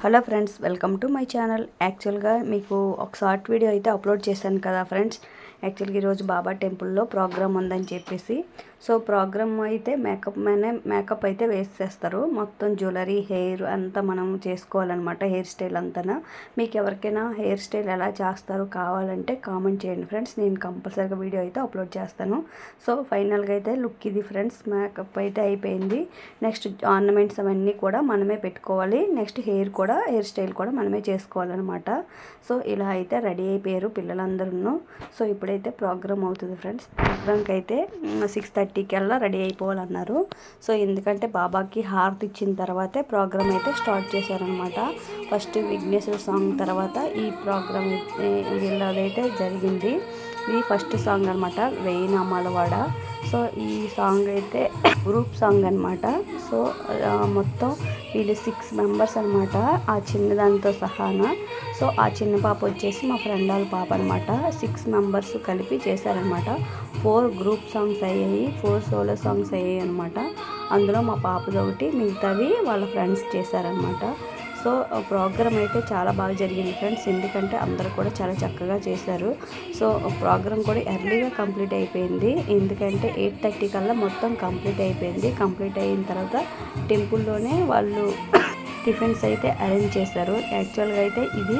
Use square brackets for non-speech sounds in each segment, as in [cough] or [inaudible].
Hello friends welcome to my channel. యాక్చువల్గా మీకు ఒక షార్ట్ వీడియో అయితే అప్లోడ్ చేశాను కదా ఫ్రెండ్స్. యాక్చువల్గా ఈరోజు బాబా టెంపుల్లో ప్రోగ్రామ్ ఉందని చెప్పేసి సో ప్రోగ్రామ్ అయితే మేకప్ మేనే మేకప్ అయితే వేసేస్తారు. మొత్తం జ్యువెలరీ హెయిర్ అంతా మనం చేసుకోవాలన్నమాట హెయిర్ స్టైల్ అంతా మీకు ఎవరికైనా హెయిర్ స్టైల్ ఎలా చేస్తారో కావాలంటే కామెంట్ చేయండి ఫ్రెండ్స్. నేను కంపల్సరీగా వీడియో అయితే అప్లోడ్ చేస్తాను. సో ఫైనల్గా అయితే లుక్ ఇది ఫ్రెండ్స్. మేకప్ అయితే అయిపోయింది. నెక్స్ట్ ఆర్నమెంట్స్ అవన్నీ కూడా మనమే పెట్టుకోవాలి. నెక్స్ట్ హెయిర్ కూడా హెయిర్ స్టైల్ కూడా మనమే చేసుకోవాలన్నమాట. సో ఇలా అయితే రెడీ అయిపోయారు పిల్లలందరూ సో ఇప్పుడైతే ప్రోగ్రామ్ అవుతుంది ఫ్రెండ్స్. ప్రోగ్రామ్కి అయితే సిక్స్ థర్టీ థర్టీకల్లా రెడీ అయిపోవాలన్నారు. సో ఎందుకంటే బాబాకి హారతి ఇచ్చిన తర్వాతే ప్రోగ్రామ్ అయితే స్టార్ట్ చేశారనమాట ఫస్ట్ విఘ్నేశ్వర సాంగ్ తర్వాత ఈ ప్రోగ్రామ్ వీళ్ళదైతే జరిగింది. ఇది ఫస్ట్ సాంగ్ అనమాట వెయ్యి వాడ సో ఈ సాంగ్ అయితే గ్రూప్ సాంగ్ అనమాట సో మొత్తం వీళ్ళు సిక్స్ మెంబర్స్ అనమాట ఆ చిన్నదానితో సహానా. సో ఆ చిన్న పాప వచ్చేసి మా ఫ్రెండ్ వాళ్ళ పాప అనమాట సిక్స్ మెంబర్స్ కలిపి చేశారనమాట ఫోర్ గ్రూప్ సాంగ్స్ అయ్యాయి ఫోర్ సోలో సాంగ్స్ అయ్యాయి అనమాట అందులో మా పాపది ఒకటి మిగతావి వాళ్ళ ఫ్రెండ్స్ చేశారనమాట సో ప్రోగ్రామ్ అయితే చాలా బాగా జరిగింది ఫ్రెండ్స్. ఎందుకంటే అందరూ కూడా చాలా చక్కగా చేశారు. సో ప్రోగ్రామ్ కూడా ఎర్లీగా కంప్లీట్ అయిపోయింది. ఎందుకంటే ఎయిట్ థర్టీ కల్లా మొత్తం కంప్లీట్ అయిపోయింది. కంప్లీట్ అయిన తర్వాత టెంపుల్లోనే వాళ్ళు [coughs] టిఫిన్స్ అయితే అరేంజ్ చేశారు. యాక్చువల్గా అయితే ఇది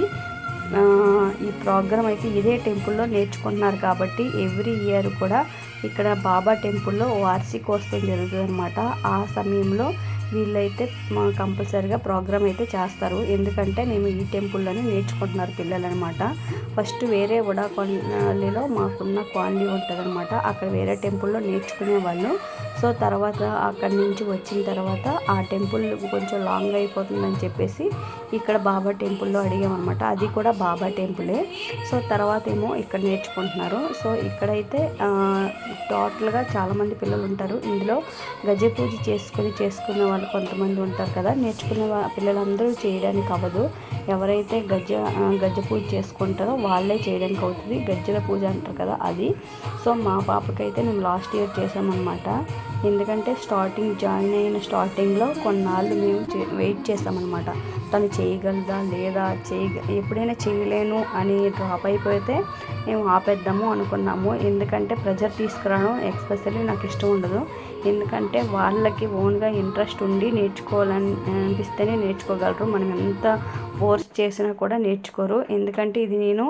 ఈ ప్రోగ్రామ్ అయితే ఇదే టెంపుల్లో నేర్చుకుంటున్నారు కాబట్టి ఎవ్రీ ఇయర్ కూడా ఇక్కడ బాబా టెంపుల్లో వార్షికోత్సవం జరుగుతుంది అనమాట ఆ సమయంలో వీళ్ళైతే కంపల్సరిగా ప్రోగ్రామ్ అయితే చేస్తారు. ఎందుకంటే మేము ఈ టెంపుల్లోనే నేర్చుకుంటున్నారు పిల్లలు అనమాట ఫస్ట్ వేరే ఉడాకొండలిలో మాకున్న కాలనీ ఉంటుంది అనమాట అక్కడ వేరే టెంపుల్లో నేర్చుకునే వాళ్ళు సో తర్వాత అక్కడి నుంచి వచ్చిన తర్వాత ఆ టెంపుల్ కొంచెం లాంగ్ అయిపోతుందని చెప్పేసి ఇక్కడ బాబా టెంపుల్లో అడిగామన్నమాట. అది కూడా బాబా టెంపులే. సో తర్వాత ఏమో ఇక్కడ నేర్చుకుంటున్నారు. సో ఇక్కడైతే టోటల్గా చాలామంది పిల్లలు ఉంటారు. ఇందులో గజ పూజ చేసుకొని చేసుకునే వాళ్ళు కొంతమంది ఉంటారు కదా. నేర్చుకునే పిల్లలందరూ చేయడానికి అవ్వదు. ఎవరైతే గజ్జ గజ్జ పూజ చేసుకుంటారో వాళ్ళే చేయడానికి అవుతుంది. గజ్జల పూజ అంటారు కదా అది. సో మా పాపకైతే మేము లాస్ట్ ఇయర్ చేసామన్నమాట ఎందుకంటే స్టార్టింగ్ జాయిన్ అయిన స్టార్టింగ్లో కొన్నాళ్ళు మేము వెయిట్ చేస్తామన్నమాట తను చేయగలదా లేదా చేయ ఎప్పుడైనా చేయలేను అని డ్రాప్ అయిపోతే మేము ఆపేద్దాము అనుకున్నాము. ఎందుకంటే ప్రెజర్ తీసుకురావడం ఎక్స్పెషల్లీ నాకు ఇష్టం ఉండదు. ఎందుకంటే వాళ్ళకి ఓన్గా ఇంట్రెస్ట్ ఉండి నేర్చుకోవాలని అనిపిస్తేనే నేర్చుకోగలరు. మనం ఎంత ఫోర్స్ చేసినా కూడా నేర్చుకోరు. ఎందుకంటే ఇది నేను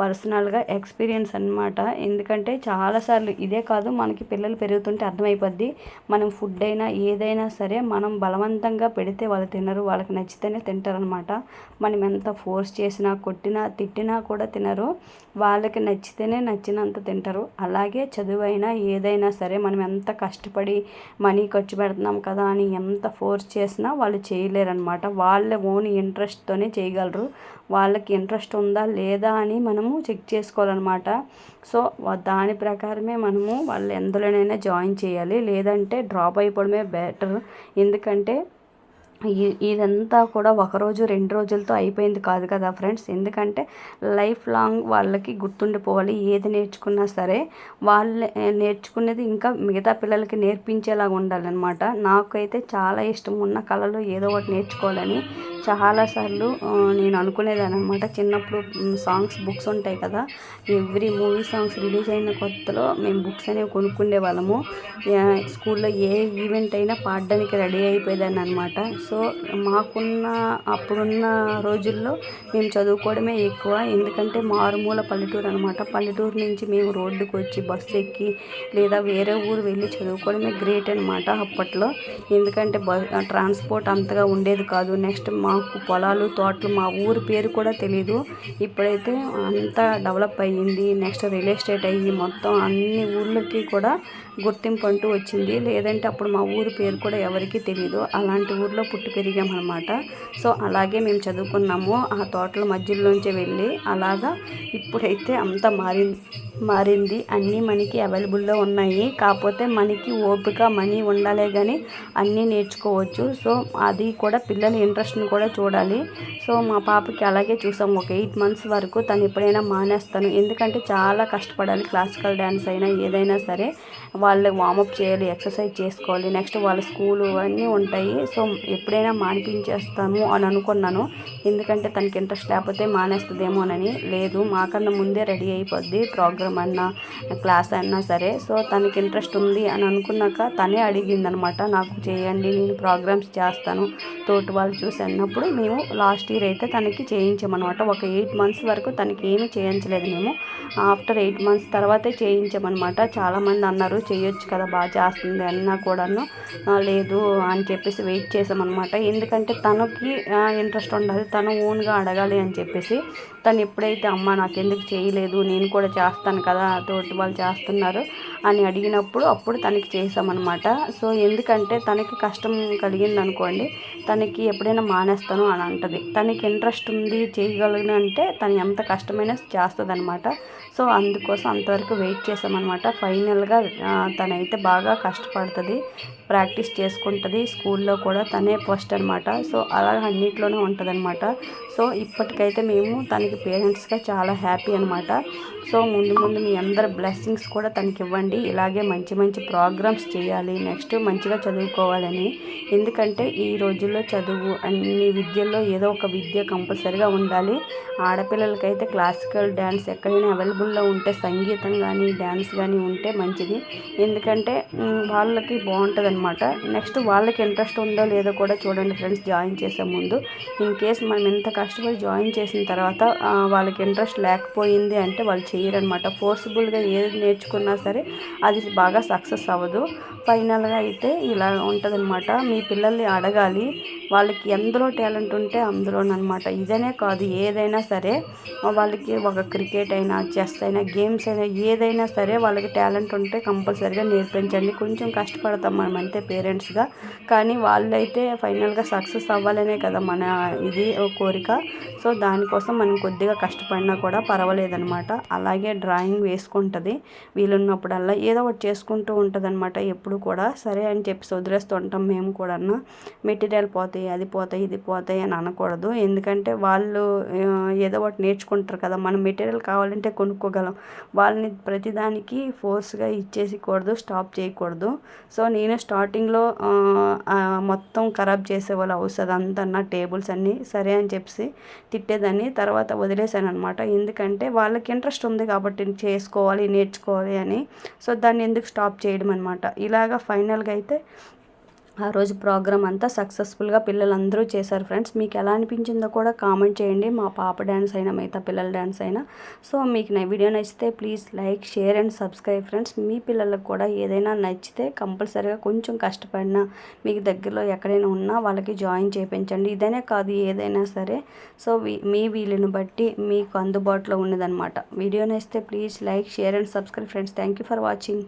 పర్సనల్గా ఎక్స్పీరియన్స్ అనమాట ఎందుకంటే చాలాసార్లు ఇదే కాదు మనకి పిల్లలు పెరుగుతుంటే అర్థమైపోద్ది. మనం ఫుడ్ అయినా ఏదైనా సరే మనం బలవంతంగా పెడితే వాళ్ళు తినరు వాళ్ళకి నచ్చితేనే తింటారనమాట మనం ఎంత ఫోర్స్ చేసినా కొట్టినా తిట్టినా కూడా తినరు వాళ్ళకి నచ్చితేనే నచ్చినంత తింటారు. అలాగే చదువైనా ఏదైనా సరే మనం ఎంత కష్టపడి మనీ ఖర్చు పెడుతున్నాం కదా అని ఎంత ఫోర్స్ చేసినా వాళ్ళు చేయలేరనమాట వాళ్ళ ఓన్ ఇంట్రెస్ట్తోనే చేయగలరు? వాళ్ళకి ఇంట్రెస్ట్ ఉందా లేదా అని మనము చెక్ చేసుకోవాలన్నమాట. సో దాని ప్రకారమే మనము వాళ్ళు ఎందులోనైనా జాయిన్ చేయాలి. లేదంటే డ్రాప్ అయిపోవడమే బెటర్ ఎందుకంటే ఇదంతా కూడా ఒకరోజు రెండు రోజులతో అయిపోయింది కాదు కదా ఫ్రెండ్స్. ఎందుకంటే లైఫ్ లాంగ్ వాళ్ళకి గుర్తుండిపోవాలి ఏది నేర్చుకున్నా సరే. వాళ్ళే నేర్చుకునేది ఇంకా మిగతా పిల్లలకి నేర్పించేలాగా ఉండాలన్నమాట. నాకైతే చాలా ఇష్టం. ఉన్న కళలు ఏదో ఒకటి నేర్చుకోవాలని చాలాసార్లు నేను అనుకునేదాన్ని అనమాట చిన్నప్పుడు సాంగ్స్ బుక్స్ ఉంటాయి కదా. ఎవ్రీ మూవీ సాంగ్స్ రిలీజ్ అయిన కొత్తలో మేము బుక్స్ అనేవి కొనుక్కునే వాళ్ళము. స్కూల్లో ఏ ఈవెంట్ అయినా పాడడానికి రెడీ అయిపోయేదాన్ని అనమాట సో మాకున్న అప్పుడున్న రోజుల్లో మేము చదువుకోవడమే ఎక్కువ. ఎందుకంటే మారుమూల పల్లెటూరు అనమాట పల్లెటూరు నుంచి మేము రోడ్డుకు వచ్చి బస్సు ఎక్కి లేదా వేరే ఊరు వెళ్ళి చదువుకోవడమే గ్రేట్ అనమాట అప్పట్లో. ఎందుకంటే బ ట్రాన్స్పోర్ట్ అంతగా ఉండేది కాదు. నెక్స్ట్ మాకు పొలాలు తోటలు మా ఊరి పేరు కూడా తెలియదు ఇప్పుడైతే అంతా డెవలప్ అయ్యింది. నెక్స్ట్ రియల్ ఎస్టేట్ అయ్యి మొత్తం అన్ని ఊర్లకి కూడా గుర్తింపు అంటూ వచ్చింది. లేదంటే అప్పుడు మా ఊరి పేరు కూడా ఎవరికీ తెలియదు అలాంటి ఊర్లో పుట్టి పెరిగామన్నమాట. సో అలాగే మేము చదువుకున్నాము. ఆ తోటల మధ్యలోంచి వెళ్ళి అలాగా ఇప్పుడైతే అంతా మారింది. మారింది. అన్నీ మనకి అవైలబుల్లో ఉన్నాయి. కాకపోతే మనకి ఓపిక మనీ ఉండాలే కానీ అన్నీ నేర్చుకోవచ్చు. సో అది కూడా పిల్లల ఇంట్రెస్ట్ని కూడా చూడాలి. సో మా పాపకి అలాగే చూసాం. ఒక ఎయిట్ మంత్స్ వరకు తను ఎప్పుడైనా మానేస్తాను. ఎందుకంటే చాలా కష్టపడాలి. క్లాసికల్ డ్యాన్స్ అయినా ఏదైనా సరే వాళ్ళు వామప్ చేయాలి ఎక్సర్సైజ్ చేసుకోవాలి. నెక్స్ట్ వాళ్ళ స్కూలు అన్నీ ఉంటాయి. సో ఎప్పుడైనా మానిపించేస్తాము అని అనుకున్నాను. ఎందుకంటే తనకి ఇంట్రెస్ట్ లేకపోతే మానేస్తుందేమోనని లేదు. మాకన్నా ముందే రెడీ అయిపోద్ది ప్రోగ్రామ్. అన్నా క్లాస్ అన్నా సరే. సో తనకి ఇంట్రెస్ట్ ఉంది అని అనుకున్నాక తనే అడిగిందనమాట నాకు చేయండి నేను ప్రోగ్రామ్స్ చేస్తాను. తోటి వాళ్ళు చూసి అన్నప్పుడు మేము లాస్ట్ ఇయర్ అయితే తనకి చేయించామన్నమాట ఒక ఎయిట్ మంత్స్ వరకు తనకి ఏమీ చేయించలేదు మేము. ఆఫ్టర్ ఎయిట్ మంత్స్ తర్వాతే చేయించామన్నమాట చాలామంది అన్నారు చేయొచ్చు కదా బాగా చేస్తుంది అన్నా కూడాను లేదు అని చెప్పేసి వెయిట్ చేసామన్నమాట ఎందుకంటే తనకి ఇంట్రెస్ట్ ఉండదు తను ఓన్గా అడగాలి అని చెప్పేసి తను ఎప్పుడైతే అమ్మ నాకు ఎందుకు చేయలేదు నేను కూడా చేస్తాను కదా తోటి వాళ్ళు చేస్తున్నారు అని అడిగినప్పుడు అప్పుడు తనకి చేసామన్నమాట సో ఎందుకంటే తనకి కష్టం కలిగింది అనుకోండి తనకి ఎప్పుడైనా మానేస్తాను అని అంటది. తనకి ఇంట్రెస్ట్ ఉంది చేయగలను అంటే తను ఎంత కష్టమైనా చేస్తుంది అనమాట సో అందుకోసం అంతవరకు వెయిట్ చేసామన్నమాట. ఫైనల్గా తనైతే బాగా కష్టపడుతుంది ప్రాక్టీస్ చేసుకుంటుంది స్కూల్లో కూడా తనే ఫస్ట్ అనమాట సో అలా అన్నిట్లోనే ఉంటుందనమాట సో ఇప్పటికైతే మేము తనకి పేరెంట్స్గా చాలా హ్యాపీ అనమాట సో ముందు ముందు మీ అందరి బ్లెస్సింగ్స్ కూడా తనకి ఇవ్వండి ఇలాగే మంచి మంచి ప్రోగ్రామ్స్ చేయాలి నెక్స్ట్ మంచిగా చదువుకోవాలని. ఎందుకంటే ఈ రోజుల్లో చదువు అన్ని విద్యల్లో ఏదో ఒక విద్య కంపల్సరిగా ఉండాలి. ఆడపిల్లలకైతే క్లాసికల్ డ్యాన్స్ ఎక్కడైనా అవైలబుల్లో ఉంటే సంగీతం కానీ డ్యాన్స్ కానీ ఉంటే మంచిది. ఎందుకంటే వాళ్ళకి బాగుంటుంది అనమాట నెక్స్ట్ వాళ్ళకి ఇంట్రెస్ట్ ఉందో లేదో కూడా చూడండి ఫ్రెండ్స్ జాయిన్ చేసే ముందు. ఇన్ కేస్ మనం ఎంత కష్టపడి జాయిన్ చేసిన తర్వాత వాళ్ళకి ఇంట్రెస్ట్ లేకపోయింది అంటే వాళ్ళు చేయరనమాట. ఫోర్సిబుల్గా ఏది నేర్చుకున్నా సరే అది బాగా సక్సెస్ అవ్వదు. ఫైనల్గా అయితే ఇలా ఉంటుందన్నమాట మీ పిల్లల్ని అడగాలి. వాళ్ళకి ఎందులో టాలెంట్ ఉంటే అందులోనమాట ఇదనే కాదు ఏదైనా సరే వాళ్ళకి ఒక క్రికెట్ అయినా చెస్ అయినా గేమ్స్ అయినా ఏదైనా సరే వాళ్ళకి టాలెంట్ ఉంటే కంపల్సరీగా నేర్పించండి. కొంచెం కష్టపడతాం మనం అంతే పేరెంట్స్గా కానీ వాళ్ళైతే ఫైనల్గా సక్సెస్ అవ్వాలనే కదా మన ఇది కోరిక. సో దానికోసం మనం కొద్దిగా కష్టపడినా కూడా పర్వాలేదనమాట. అలాగే డ్రాయింగ్ వేసుకుంటుంది. వీలున్నప్పుడల్లా ఏదో ఒకటి చేసుకుంటూ ఉంటుంది అనమాట ఎప్పుడు కూడా సరే అని చెప్పి వదిలేస్తూ ఉంటాం మేము కూడా మెటీరియల్ పోతాయి అది పోతాయి ఇది పోతాయి అని అనకూడదు. ఎందుకంటే వాళ్ళు ఏదో ఒకటి నేర్చుకుంటారు కదా. మనం మెటీరియల్ కావాలంటే కొనుక్కోగలం. వాళ్ళని ప్రతిదానికి ఫోర్స్గా ఇచ్చేసికూడదు స్టాప్ చేయకూడదు. సో నేను స్టార్టింగ్లో మొత్తం ఖరాబ్ చేసేవాళ్ళు అవుతుంది అంతా నా టేబుల్స్ అన్నీ సరే అని చెప్పి తిట్టేదాన్ని. తర్వాత వదిలేశాను అనమాట ఎందుకంటే వాళ్ళకి ఇంట్రెస్ట్ ఉంది కాబట్టి చేసుకోవాలి నేర్చుకోవాలి అని. సో దాన్ని ఎందుకు స్టాప్ చేయడం అనమాట ఇలాగా ఫైనల్గా అయితే ఆ రోజు ప్రోగ్రామ్ అంతా సక్సెస్ఫుల్గా పిల్లలందరూ చేశారు ఫ్రెండ్స్. మీకు ఎలా అనిపించిందో కూడా కామెంట్ చేయండి. మా పాప డ్యాన్స్ అయినా మిగతా పిల్లల డ్యాన్స్ అయినా. సో మీకు నా వీడియో నచ్చితే please like share and subscribe friends. మీ పిల్లలకు కూడా ఏదైనా నచ్చితే కంపల్సరీగా కొంచెం కష్టపడినా మీకు దగ్గరలో ఎక్కడైనా ఉన్నా వాళ్ళకి జాయిన్ చేయించండి ఇదనే కాదు ఏదైనా సరే. సో మీ వీలుని బట్టి మీకు అందుబాటులో ఉన్నదనమాట వీడియో నచ్చితే please like share and subscribe friends. Thank you for watching.